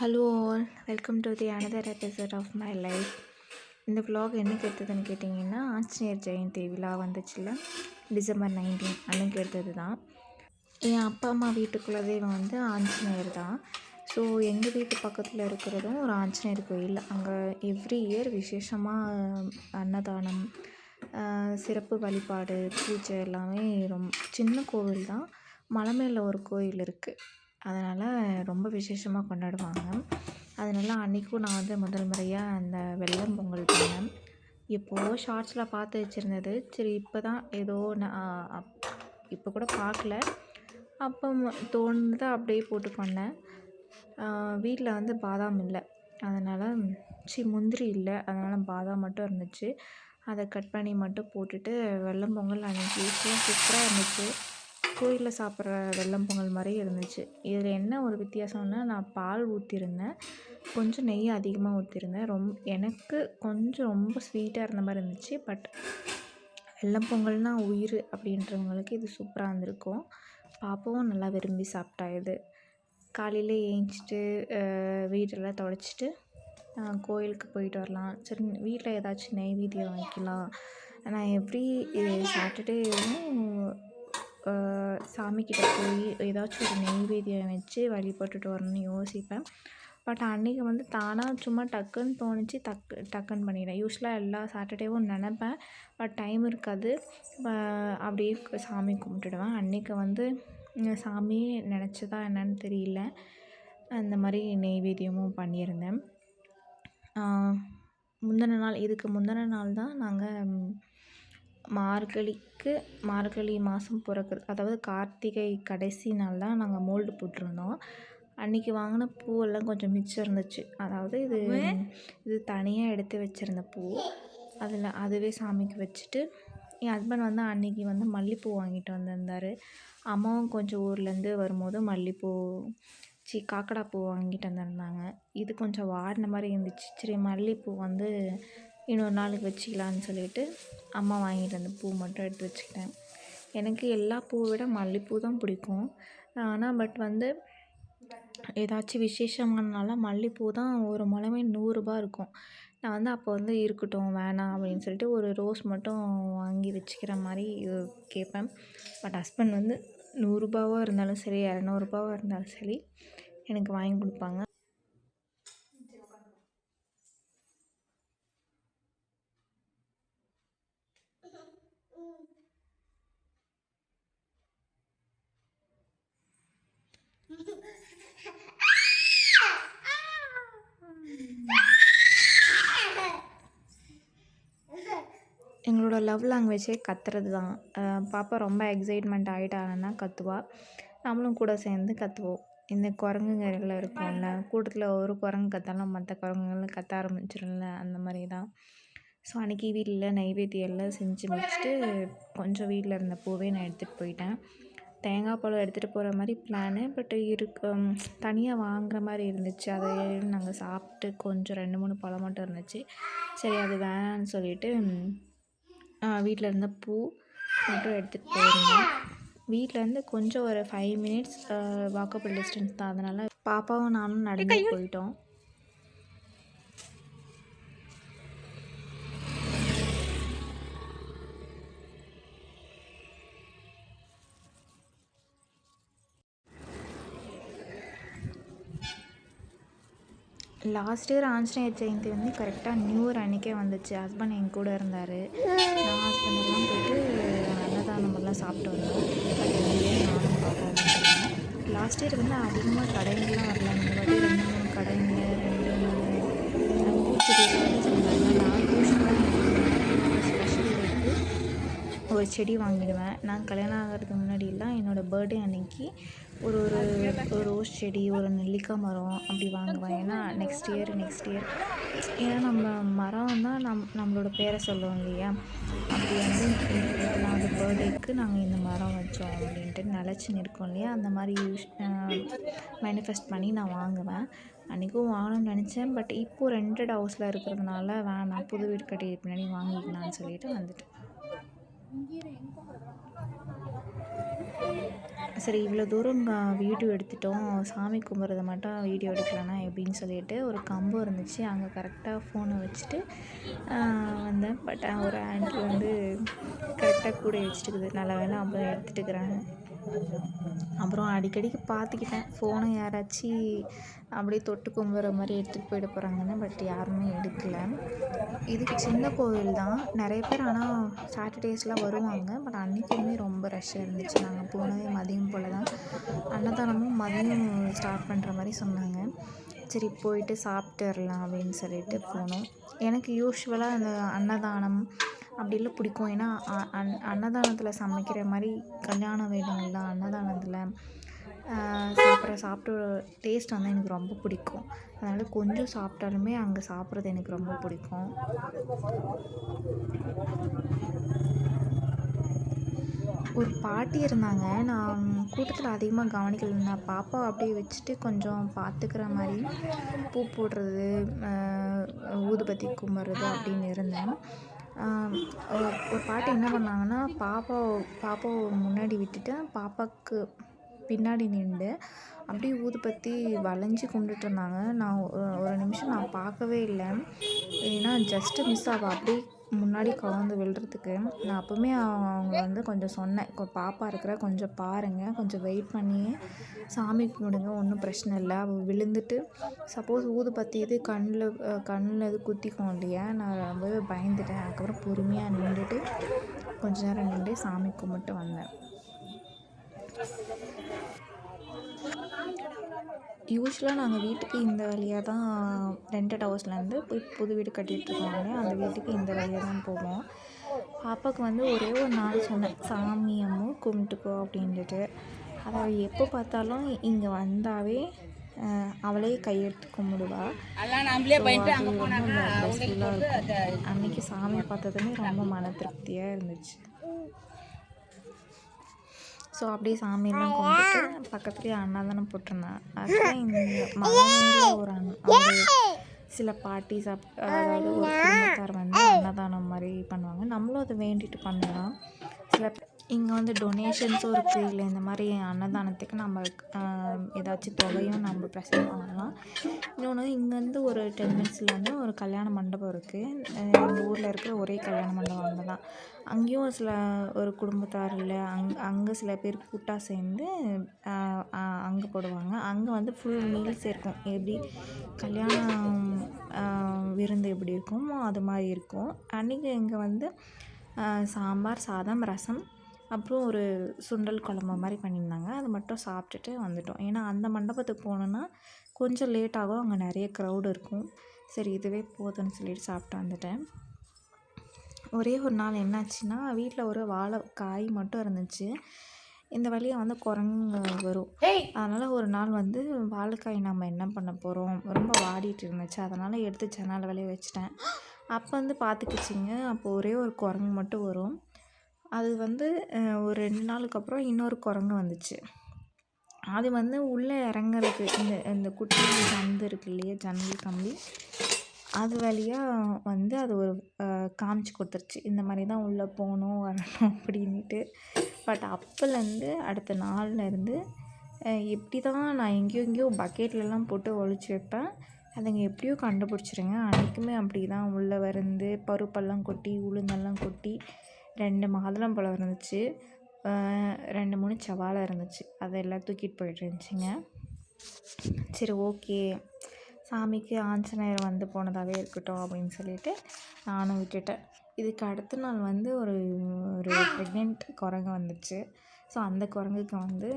Hello all welcome to the another episode of my life இந்த vlog என்னைக்கு எடுத்ததுன்னு கேட்டிங்கன்னா ஆஞ்சநேயர் ஜெயந்தி விழா வந்துச்சுல்ல? டிசம்பர் நைன்டீன் அன்னைக்கு எடுத்தது தான் என் அப்பா அம்மா வீட்டு வந்து ஆஞ்சநேயர் தான். ஸோ எங்கள் வீட்டு பக்கத்தில் இருக்கிறதும் ஒரு ஆஞ்சநேயர் கோயில். அங்கே எவ்ரி இயர் விசேஷமாக அன்னதானம் சிறப்பு வழிபாடு பூஜை எல்லாமே ரொம்ப சின்ன கோவில் தான் மலை மேலே ஒரு கோயில் இருக்குது அதனால் ரொம்ப விசேஷமாக கொண்டாடுவாங்க. அதனால அன்றைக்கும் நான் வந்து முதல் முறையாக அந்த வெல்லம் பொங்கல் பண்ணேன். எப்போது ஷார்ட்ஸில் பார்த்து வச்சுருந்தது. சரி இப்போ தான் ஏதோ நான் அப் இப்போ கூட பார்க்கல. அப்போ தோணுது அப்படியே போட்டு பண்ணேன். வீட்டில் வந்து பாதாம் இல்லை. அதனால் சி முந்திரி இல்லை. அதனால் பாதாம் மட்டும் இருந்துச்சு. அதை கட் பண்ணி மட்டும் போட்டுட்டு வெள்ளம் பொங்கல் அன்றைக்கி சூப்பராக இருந்துச்சு. கோயிலில் சாப்பிட்ற வெல்லம் பொங்கல் மாதிரி இருந்துச்சு. இதில் என்ன ஒரு வித்தியாசம்னா நான் பால் ஊற்றிருந்தேன் கொஞ்சம் நெய் அதிகமாக ஊற்றிருந்தேன் ரொம்ப எனக்கு கொஞ்சம் ரொம்ப ஸ்வீட்டாக இருந்த மாதிரி இருந்துச்சு. பட் வெள்ளம் பொங்கல்னா உயிர் அப்படின்றவங்களுக்கு இது சூப்பராக இருந்திருக்கும். பாப்பாவும் நல்லா விரும்பி சாப்பிட்டா இது. காலையில் ஏஞ்சிட்டு வீட்டெல்லாம் தொடச்சிட்டு கோயிலுக்கு போயிட்டு வரலாம். சரி வீட்டில் ஏதாச்சும் நெய்வேத்தியம் வைக்கலாம். நான் எவ்ரி சாட்டர்டேவும் சாமிக்கிட்ட போய் ஏதாச்சும் ஒரு நெய்வேத்தியம் வச்சு வழிபட்டுட்டு வரணும்னு யோசிப்பேன். பட் அன்றைக்கி வந்து தானாக சும்மா டக்குன்னு தோணுச்சு டக்கு டக்குன்னு பண்ணிடுறேன் யூஸ்வலாக எல்லா சாட்டர்டேவும் நினப்பேன். பட் டைம் இருக்காது. அப்படியே சாமி கும்பிட்டுடுவேன். அன்றைக்கி வந்து சாமியே நினச்சதா என்னன்னு தெரியல. அந்த மாதிரி நெய்வேத்தியமும் பண்ணியிருந்தேன். முந்தின நாள் இதுக்கு முந்தின நாள் தான் நாங்கள் மார்கழிக்கு மார்கழி மாதம் பிறக்குறது அதாவது கார்த்திகை கடைசி நாள் தான் நாங்கள் மோல்டு போட்டிருந்தோம். அன்றைக்கி வாங்கின பூவெல்லாம் கொஞ்சம் மிச்சம் இருந்துச்சு. அதாவது இது இது தனியாக எடுத்து வச்சுருந்த பூ. அதில் அதுவே சாமிக்கு வச்சுட்டு என் ஹஸ்பண்ட் வந்து அன்றைக்கி வந்து மல்லிகைப்பூ வாங்கிட்டு வந்திருந்தார். அம்மாவும் கொஞ்சம் ஊர்லேருந்து வரும்போது மல்லிகைப்பூ சி காக்கடா பூ வாங்கிட்டு வந்திருந்தாங்க. இது கொஞ்சம் வாடின மாதிரி இருந்துச்சு. சரி மல்லிகைப்பூ வந்து இன்னொரு நாளுக்கு வச்சுக்கலான்னு சொல்லிட்டு அம்மா வாங்கிட்டு வந்த பூ மட்டும் எடுத்து வச்சுக்கிட்டேன். எனக்கு எல்லா பூவை விட மல்லிகைப்பூ தான் பிடிக்கும். ஆனால் பட் வந்து ஏதாச்சும் விசேஷமானால மல்லிகைப்பூ தான் ஒரு முழமே நூறுரூபா இருக்கும். நான் வந்து அப்போ வந்து இருக்கட்டும் வேணாம் அப்படின்னு சொல்லிட்டு ஒரு ரோஸ் மட்டும் வாங்கி வச்சுக்கிற மாதிரி கேட்பேன். பட் ஹஸ்பண்ட் வந்து நூறுரூபாவாக இருந்தாலும் சரி இரநூறுபாவாக இருந்தாலும் சரி எனக்கு வாங்கி கொடுப்பாங்க. எங்களோட லவ் லாங்குவேஜே கத்துறது தான் பாப்பா ரொம்ப எக்ஸைட்மெண்ட் ஆகிட்டாங்கன்னா கத்துவா. நம்மளும் கூட சேர்ந்து கத்துவோம். இந்த குரங்குங்கள்ல இருக்கும்ல கூட்டத்தில் ஒரு குரங்கு கத்தாலும் மற்ற குரங்குங்களும் கத்த ஆரம்பிச்சிடும்ல அந்த மாதிரி தான் ஸோ அன்றைக்கி வீட்டில் நைவேத்தியம் எல்லாம் செஞ்சு முடிச்சுட்டு கொஞ்சம் வீட்டில் இருந்த பூவே நான் எடுத்துகிட்டு போயிட்டேன். தேங்காய் பழம் எடுத்துகிட்டு போகிற மாதிரி பிளானு பட் இருக்கு தனியாக வாங்குற மாதிரி இருந்துச்சு. அதை நாங்கள் சாப்பிட்டு கொஞ்சம் ரெண்டு மூணு பழம் மட்டும் இருந்துச்சு. சரி அது வேணான்னு சொல்லிட்டு வீட்டில் இருந்த பூ மட்டும் எடுத்துகிட்டு போயிருந்தேன். வீட்டிலேருந்து கொஞ்சம் ஒரு ஃபைவ் மினிட்ஸ் வாக்கபிள் டிஸ்டன்ஸ் தான். அதனால் பாப்பாவும் நானும் நடந்து போயிட்டோம். லாஸ்ட் இயர் ஆஞ்சநேயர் ஜெயந்தி வந்து கரெக்டாக நியூ இயர் அன்றைக்கே வந்துச்சு ஹஸ்பண்ட் என் கூட இருந்தார் நான் ஹஸ்பண்டெல்லாம் போயிட்டு அன்னதானம் எல்லாம் சாப்பிட்டு வந்தோம் நானும் பாப்பா லாஸ்ட் இயர் வந்து அதிகமாக கடைங்கெலாம் வரல இந்த வாட்டி ரெண்டு மூணு கடைங்க ரெண்டு மூணு பூச்செடியெல்லாம் வச்சுருந்தாங்க நான் யூஸ்வலாக ஸ்பெஷல் டேக்கு ஒரு செடி வாங்கிடுவேன். நான் கல்யாணம் ஆகிறதுக்கு முன்னாடியெல்லாம் என்னோடய பர்த்டே அன்னைக்கு ஒரு ஒரு ஒரு ரோஸ் செடி ஒரு நெல்லிக்காய் மரம் அப்படி வாங்குவேன். ஏன்னா நெக்ஸ்ட் இயர் நெக்ஸ்ட் இயர் ஏன்னா நம்ம மரம் தான் நம் நம்மளோட பேரை சொல்லுவோம் இல்லையா? அப்படி வந்து நாலு பர்த்டேக்கு நாங்கள் இந்த மரம் வச்சோம் அப்படின்ட்டு நிலச்சி நிற்கும் இல்லையா? அந்த மாதிரி யூஸ் மேனிஃபெஸ்ட் பண்ணி நான் வாங்குவேன். அன்றைக்கும் வாங்கணும்னு நினச்சேன். பட் இப்போது ரெண்டட் ஹவுஸில் இருக்கிறதுனால வேணாம். புது வீடு கட்டி பின்னாடி வாங்கிக்கலாம்னு சொல்லிட்டு வந்துட்டேன். சரி இவ்வளோ தூரம் வீடியோ எடுத்துட்டோம். சாமி கும்பிட்றத மட்டும் வீடியோ எடுக்கலன்னா எப்படின்னு சொல்லிட்டு ஒரு கம்பு இருந்துச்சு. அங்கே கரெக்டாக ஃபோனை வச்சுட்டு வந்தேன். பட் ஒரு ஆண்டி வந்து கரெக்டாக கூட வச்சுட்டுக்குது. நல்ல வேலை அப்புறம் எடுத்துட்டுக்கிறாங்க அப்புறம் அடிக்கடிக்கு பார்த்துக்கிட்டேன். ஃபோனை யாராச்சும் அப்படியே தொட்டு கும்புற மாதிரி எடுத்துகிட்டு போயிட போகிறாங்கன்னு பட் யாருமே எடுக்கலை. இதுக்கு சின்ன கோவில் தான். நிறைய பேர் ஆனால் சாட்டர்டேஸ்லாம் வருவாங்க பட் அன்றைக்குமே ரொம்ப ரஷ்ஷாக இருந்துச்சு. நாங்கள் போனதே மதியம் போல் தான் அன்னதானமும் மதியம் ஸ்டார்ட் பண்ணுற மாதிரி சொன்னாங்க. சரி போயிட்டு சாப்பிட்டுடலாம் அப்படின்னு சொல்லிட்டு போனோம். எனக்கு யூஸ்வலாக அந்த அன்னதானம் அப்படிலாம் பிடிக்கும். ஏன்னா அன் அன்னதானத்தில் சமைக்கிற மாதிரி கல்யாண வீடுங்களில் அன்னதானத்தில் சாப்பிட்ற சாப்பிட்ட டேஸ்ட் வந்து எனக்கு ரொம்ப பிடிக்கும். அதனால் கொஞ்சம் சாப்பிட்டாலுமே அங்கே சாப்பிட்றது எனக்கு ரொம்ப பிடிக்கும். ஒரு பாட்டி இருந்தாங்க. நான் கூட்டத்தில் அதிகமாக கவனிக்கல. நான் பாப்பாவை அப்படியே வச்சுட்டு கொஞ்சம் பார்த்துக்கிற மாதிரி பூ போடுறது ஊதுபத்தி கும்பிட்றது அப்படின்னு இருந்தேன். ஒரு பாட்டி என்ன பண்ணாங்கன்னா பாப்பாவை பாப்பாவை முன்னாடி விட்டுட்டு பாப்பாவுக்கு பின்னாடி நின்று அப்படியே ஊதுபத்தி வளைஞ்சி இருந்தாங்க. நான் ஒரு நிமிஷம் நான் பார்க்கவே இல்லை. ஏன்னா ஜஸ்ட்டு மிஸ் ஆகும் அப்படியே முன்னாடி கவுந்து விழுறதுக்கு நான் அப்போவுமே அவங்க வந்து கொஞ்சம் சொன்னேன். பாப்பா இருக்கிற கொஞ்சம் பாருங்கள் கொஞ்சம் வெயிட் பண்ணி சாமி கும்பிடுங்க ஒன்றும் பிரச்சனை இல்லை. அவள் விழுந்துட்டு சப்போஸ் ஊதுபத்தி இது கண்ணில் கண்ணில் இது குத்திக்கும் இல்லையா? நான் ரொம்பவே பயந்துட்டேன். அதுக்கப்புறம் பொறுமையாக நின்றுட்டு கொஞ்ச நேரம் நின்று சாமி கும்பிட்டு வந்தேன். யூஸ்வலாக நாங்கள் வீட்டுக்கு இந்த வழியாக தான் ரெண்டட் ஹவுஸ்லேருந்து போய் புது வீடு கட்டிகிட்ருக்காங்க அந்த வீட்டுக்கு இந்த வழியாக தான் போவோம். பாப்பாவுக்கு வந்து ஒரே ஒரு நாள் சொன்னேன் சாமியமும் கும்பிட்டுக்கோ அப்படின்ட்டு அதை எப்போ பார்த்தாலும் இங்கே வந்தாவே அவளே கையெடுத்து கும்பிடுவா. அன்னைக்கு சாமி பார்த்ததுமே ரொம்ப மன திருப்தியாக இருந்துச்சு. ஸோ அப்படியே சாமியெல்லாம் கும்பிட்டுட்டு பக்கத்துலேயே அன்னதானம் போட்டிருந்தேன் ஆக்சுவலாக இந்த மகாநதியில் ஒரு ஒரு சில பார்ட்டிஸ் அப் அதாவது ஒரு குடும்பத்தார் வந்து அன்னதானம் மாதிரி பண்ணுவாங்க. நம்மளும் அதை வேண்டிட்டு பண்ணலாம். சில இங்கே வந்து டொனேஷன்ஸும் இருக்குது இல்லை இந்த மாதிரி அன்னதானத்துக்கு நம்ம ஏதாச்சும் தொகையும் நம்ம ப்ரெசென்ட் பண்ணலாம் இன்னொன்று இங்கேருந்து ஒரு டென் மினிட்ஸில் வந்து ஒரு கல்யாண மண்டபம் இருக்குது எங்கள் ஊரில் இருக்கிற ஒரே கல்யாண மண்டபம் அங்கே தான். அங்கேயும் சில ஒரு குடும்பத்தார் இல்லை அங் அங்கே சில பேர் கூட்டாக சேர்ந்து அங்கே போடுவாங்க. அங்கே வந்து ஃபுல் மீல்ஸ் இருக்கும். எப்படி கல்யாணம் விருந்து எப்படி இருக்குமோ அது மாதிரி இருக்கும். அன்றைக்கி இங்கே வந்து சாம்பார் சாதம் ரசம் அப்புறம் ஒரு சுண்டல் குழம்பு மாதிரி பண்ணியிருந்தாங்க. அது மட்டும் சாப்பிட்டுட்டு வந்துவிட்டோம் ஏன்னா அந்த மண்டபத்துக்கு போனோன்னா கொஞ்சம் லேட் ஆகும். அங்கே நிறைய க்ரௌடு இருக்கும். சரி இதுவே போதும்னு சொல்லிட்டு சாப்பிட்டு வந்துட்டேன். ஒரே ஒரு நாள் என்னாச்சுன்னா வீட்டில் ஒரு வாழை காய் மட்டும் இருந்துச்சு. இந்த வழியாக வந்து குரங்கு வரும். அதனால் ஒரு நாள் வந்து வாழைக்காய் நம்ம என்ன பண்ண போகிறோம் ரொம்ப வாடிட்டு இருந்துச்சு. அதனால் எடுத்து ஜன்னல் வழியே வச்சுட்டேன். அப்போ வந்து பார்த்துக்கிச்சிங்க. அப்போ ஒரே ஒரு குரங்கு மட்டும் வரும். அது வந்து ஒரு ரெண்டு நாளுக்கு அப்புறம் இன்னொரு குரங்கு வந்துச்சு. அது வந்து உள்ளே இறங்குறதுக்கு இந்த இந்த குட்டி சந்து இருக்கு இல்லையா ஜன்னல் கம்பி அது வழியாக வந்து அது ஒரு காமிச்சு கொடுத்துருச்சு. இந்த மாதிரி தான் உள்ளே போகணும் வரணும் அப்படின்ட்டு. பட் அப்போலேருந்து அடுத்த நாள்லேருந்து எப்படி தான் நான் எங்கேயோ எங்கேயோ பக்கெட்லலாம் போட்டு ஒழிச்சு வைப்பேன். அதுங்க எப்படியோ கண்டுபிடிச்சிருங்க. அன்றைக்குமே அப்படி தான். உள்ளே வந்து பருப்பெல்லாம் கொட்டி உளுந்தெல்லாம் கொட்டி ரெண்டு மாதுளம்பழம் இருந்துச்சு. ரெண்டு மூணு செவ்வாழை இருந்துச்சு. அதெல்லாம் தூக்கிட்டு போயிட்டு இருந்துச்சுங்க. சரி ஓகே. சாமிக்கு ஆஞ்சநேயர் வந்து போனதாகவே இருக்கட்டும் அப்படின்னு சொல்லிட்டு நானும் விட்டுட்டேன். இதுக்கு அடுத்த நாள் வந்து ஒரு ஒரு ப்ரெக்னென்ட் குரங்கு வந்துச்சு. ஸோ அந்த குரங்குக்கு வந்து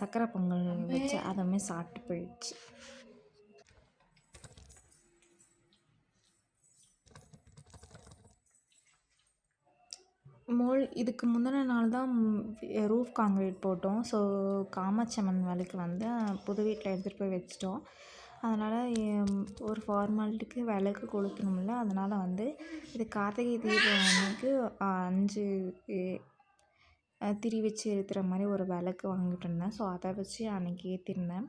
சக்கரை பொங்கல் வச்சு அதுவுமே சாப்பிட்டு போயிடுச்சு. மோல் இதுக்கு முந்தின நாள் தான் ரூஃப் காங்க்ரீட் போட்டோம். ஸோ காமாட்சி அம்மன் வேலைக்கு வந்து புது வீட்டில் எடுத்துகிட்டு போய் வச்சிட்டோம். அதனால் ஒரு ஃபார்மாலிட்டிக்கு விளக்கு கொளுத்தணும்ல. அதனால் வந்து இது கார்த்திகை தீபம் அன்னைக்கு அஞ்சு திரி வச்சு ஏற்றுற மாதிரி ஒரு விளக்கு வாங்கிட்டு இருந்தேன். ஸோ அதை வச்சு அன்றைக்கி ஏற்றிருந்தேன்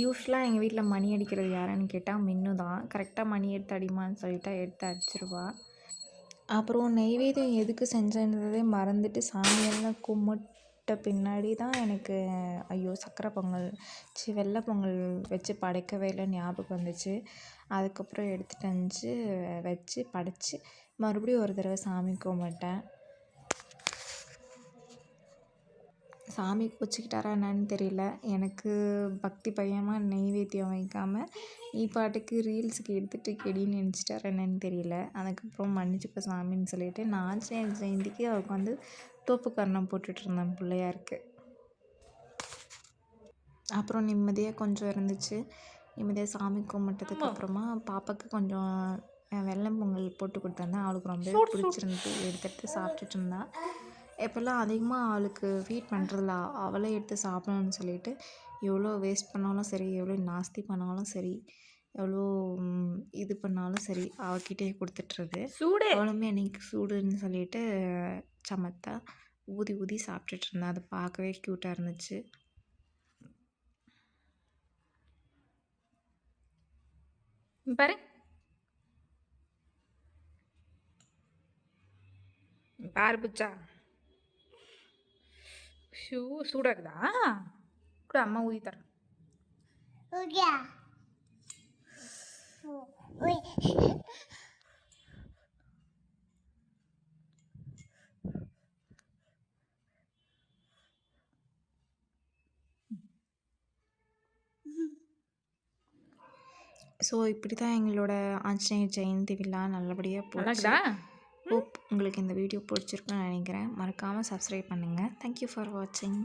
யூஸ்வலாக எங்கள் வீட்டில் மணி அடிக்கிறது யாருன்னு கேட்டால் மின்னு தான். கரெக்டாக மணி எடுத்து அடிமான்னு சொல்லிட்டா எடுத்து அடிச்சிருவா. அப்புறம் நெய்வேத்தியம் எதுக்கு செஞ்சேன்றதே மறந்துட்டு சாமியெல்லாம் கும்பிட்ட பின்னாடி தான் எனக்கு ஐயோ சக்கரை பொங்கல் சி வெள்ளை பொங்கல் வச்சு படைக்கவே இல்லை ஞாபகம் வந்துச்சு. அதுக்கப்புறம் எடுத்துட்டு வந்து வச்சு படைச்சி மறுபடியும் ஒரு தடவை சாமி கும்பிட்டேன். சாமி கோச்சிக்கிட்டாரா என்னன்னு தெரியல. எனக்கு பக்தி பயமாக நெய்வேத்தியம் வைக்காமல் நீ பாட்டுக்கு ரீல்ஸுக்கு எடுத்துகிட்டு கெடின்னு நினச்சிட்டாரா என்னன்னு தெரியல. அதுக்கப்புறம் மன்னிச்சுக்க சாமின்னு சொல்லிட்டு நான் ஆஞ்சநேயர் ஜெயந்திக்கு அவருக்கு வந்து தோப்பு கர்ணம் போட்டுட்டு இருந்தேன் பிள்ளையாருக்கு. அப்புறம் நிம்மதியாக கொஞ்சம் இருந்துச்சு. நிம்மதியாக சாமி கும்பிட்டதுக்கு அப்புறமா பாப்பாவுக்கு கொஞ்சம் வெல்லம் பொங்கல் போட்டு கொடுத்தேன் அவளுக்கு ரொம்ப பிடிச்சிருந்து எடுத்துகிட்டு சாப்பிட்டுட்டு இருந்தா. எப்போல்லாம் அதிகமாக அவளுக்கு ஃபீட் பண்ணுறதில்ல அவளே எடுத்து சாப்பிடணும்னு சொல்லிட்டு எவ்வளோ வேஸ்ட் பண்ணாலும் சரி எவ்வளோ நாஸ்தி பண்ணாலும் சரி எவ்வளோ இது பண்ணாலும் சரி அவகிட்டே கொடுத்துட்றது சூடு! அவளுமே அன்னைக்கு சூடுன்னு சொல்லிட்டு சமத்தா ஊதி ஊதி சாப்பிட்டுட்டு இருந்தா. அது பார்க்கவே க்யூட்டாக இருந்துச்சு. பாரு. பாரு புச்சா. ஷூ சூடாகுதா கூட அம்மா ஊதி தரேன் ஸோ இப்படி தான் எங்களோட ஆஞ்சநேயர் ஜெயந்தி விழா நல்லபடியாக போச்சு. உங்களுக்கு இந்த வீடியோ பிடிச்சிருக்குன்னு நினைக்கிறேன். மறக்காமல் சப்ஸ்கிரைப் பண்ணுங்கள் தேங்க்யூ ஃபார் வாட்சிங்